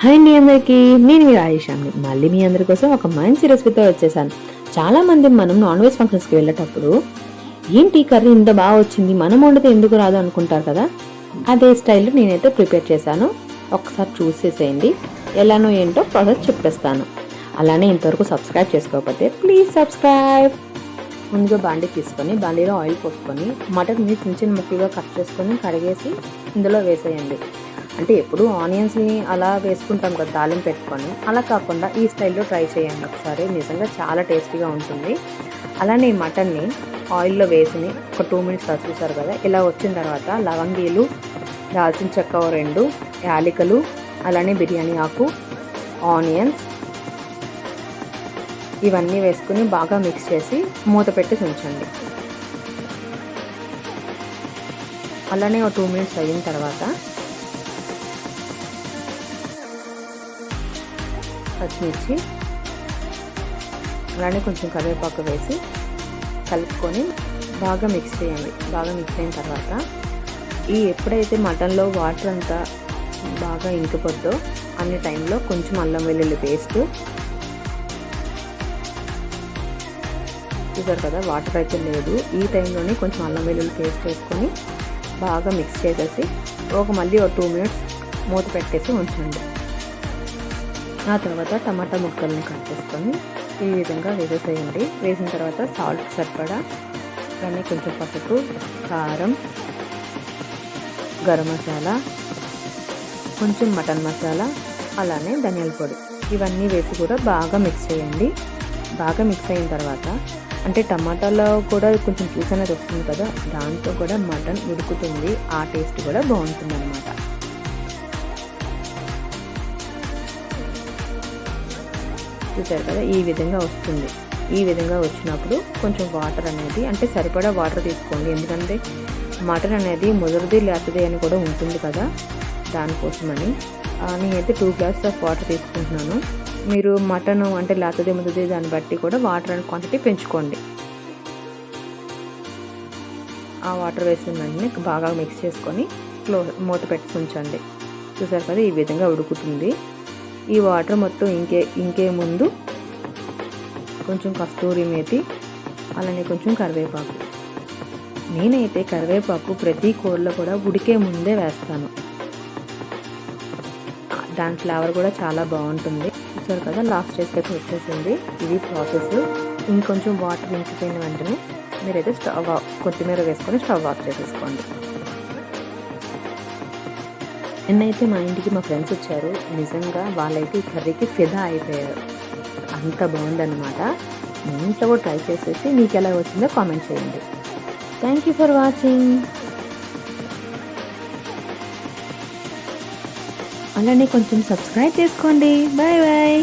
Hi అండి అందరికీ. నేను మీ ఆయుషాన్ని మళ్ళీ మీ అందరి కోసం ఒక మంచి రెసిపీతో వచ్చేసాను. చాలా మంది మనం నాన్ వెజ్ ఫంక్షన్స్కి వెళ్ళేటప్పుడు ఏంటి కర్రీ ఇంత బాగా వచ్చింది? మనం వండితే ఎందుకు రాదు? అనుకుంటారు కదా. అదే స్టైల్లో నేనైతే ప్రిపేర్ చేశాను. ఒకసారి చూసేసేయండి. ఎలానో ఏంటో ప్రాసెస్ చెప్పేస్తాను. అలానే ఇంతవరకు సబ్స్క్రైబ్ చేసుకోకపోతే ప్లీజ్ సబ్స్క్రైబ్. ముందుగా బాండీ తీసుకొని బాండీలో ఆయిల్ పోసుకొని మటన్ని చిన్న చిన్న ముక్కలుగా కట్ చేసుకొని కడిగేసి ఇందులో వేసేయండి. అంటే ఎప్పుడు ఆనియన్స్ని అలా వేసుకుంటాం కదా దాలిం పెట్టుకొని. అలా కాకుండా ఈ స్టైల్లో ట్రై చేయండి ఒకసారి. నిజంగా చాలా టేస్టీగా ఉంటుంది. అలానే ఈ మటన్ని ఆయిల్లో వేసి ఒక టూ మినిట్స్ చూసారు కదా ఇలా వచ్చిన తర్వాత లవంగీలు దాల్చిన చెక్క ఓ రెండు యాలికలు అలానే బిర్యానీ ఆకు ఆనియన్స్ ఇవన్నీ వేసుకుని బాగా మిక్స్ చేసి మూత పెట్టి ఉంచండి అలానే ఒక టూ మినిట్స్ అయిన తర్వాత పచ్చిమిర్చి అలానే కొంచెం కరివేపాకు వేసి కలుపుకొని బాగా మిక్స్ చేయండి. బాగా మిక్స్ అయిన తర్వాత ఈ ఎప్పుడైతే మటన్లో వాటర్ అంతా బాగా ఇంకిపోద్దో అన్ని టైంలో కొంచెం అల్లం వెల్లుల్లి పేస్ట్. చూసారు కదా వాటర్ అయితే లేదు. ఈ టైంలోనే కొంచెం అల్లం వెల్లుల్లి పేస్ట్ వేసుకొని బాగా మిక్స్ చేసేసి ఒక మళ్ళీ ఒక టూ మినిట్స్ మూత పెట్టేసి ఉంచండి. ఆ తర్వాత టమాటా ముక్కలను కట్ చేసుకొని ఈ విధంగా వేసేసేయండి. వేసిన తర్వాత సాల్ట్ సరిపడా అలానే కొంచెం పసుపు కారం గరం మసాలా కొంచెం మటన్ మసాలా అలానే ధనియాల పొడి ఇవన్నీ వేసి కూడా బాగా మిక్స్ చేయండి. బాగా మిక్స్ అయిన తర్వాత అంటే టమాటాలో కూడా కొంచెం జ్యూస్ అనేది వస్తుంది కదా దాంతో కూడా మటన్ ఉడుకుతుంది. ఆ టేస్ట్ కూడా బాగుంటుంది అనమాట చూసారు కదా ఈ విధంగా వస్తుంది. ఈ విధంగా వచ్చినప్పుడు కొంచెం వాటర్ అనేది అంటే సరిపడా వాటర్ తీసుకోండి. ఎందుకంటే మటన్ అనేది ముదరది లేతది అని కూడా ఉంటుంది కదా దానికోసమని. నేనైతే టూ గ్లాస్ ఆఫ్ వాటర్ తీసుకుంటున్నాను. మీరు మటన్ అంటే లేతది ముదరది దాన్ని బట్టి కూడా వాటర్ అండ్ క్వాంటిటీ పెంచుకోండి. ఆ వాటర్ వేసిన వెంటనే బాగా మిక్స్ చేసుకొని క్లో మూత పెట్టి ఉంచండి. చూసారు కదా ఈ విధంగా ఉడుకుతుంది. ఈ వాటర్ మొత్తం ఇంకే ఇంకే ముందు కొంచెం కస్తూరి మేతి అలానే కొంచెం కరివేపాకు. నేనైతే కరివేపాకు ప్రతి కూరలో కూడా ఉడికే ముందే వేస్తాను. దాని ఫ్లేవర్ కూడా చాలా బాగుంటుంది. చూసారు కదా లాస్ట్ స్టేజ్కి అయితే వచ్చేసింది. ఇది ప్రాసెస్. ఇంకొంచెం వాటర్ ఇంకిపోయిన వెంటనే మీరైతే స్టవ్ కొత్తిమీర వేసుకొని స్టవ్ ఆఫ్ చేసేసుకోండి. నిన్నైతే మా ఇంటికి మా ఫ్రెండ్స్ వచ్చారు. నిజంగా వాళ్ళైతే ఈ కర్రీకి ఫిదా అయిపోయారు. అంత బాగుందన్నమాట. మీ ఇంట్లో కూడా ట్రై చేసేసి మీకు ఎలా వచ్చిందో కామెంట్ చేయండి. థ్యాంక్ యూ ఫర్ వాచింగ్ అలానే కొంచెం సబ్స్క్రైబ్ చేసుకోండి. Bye bye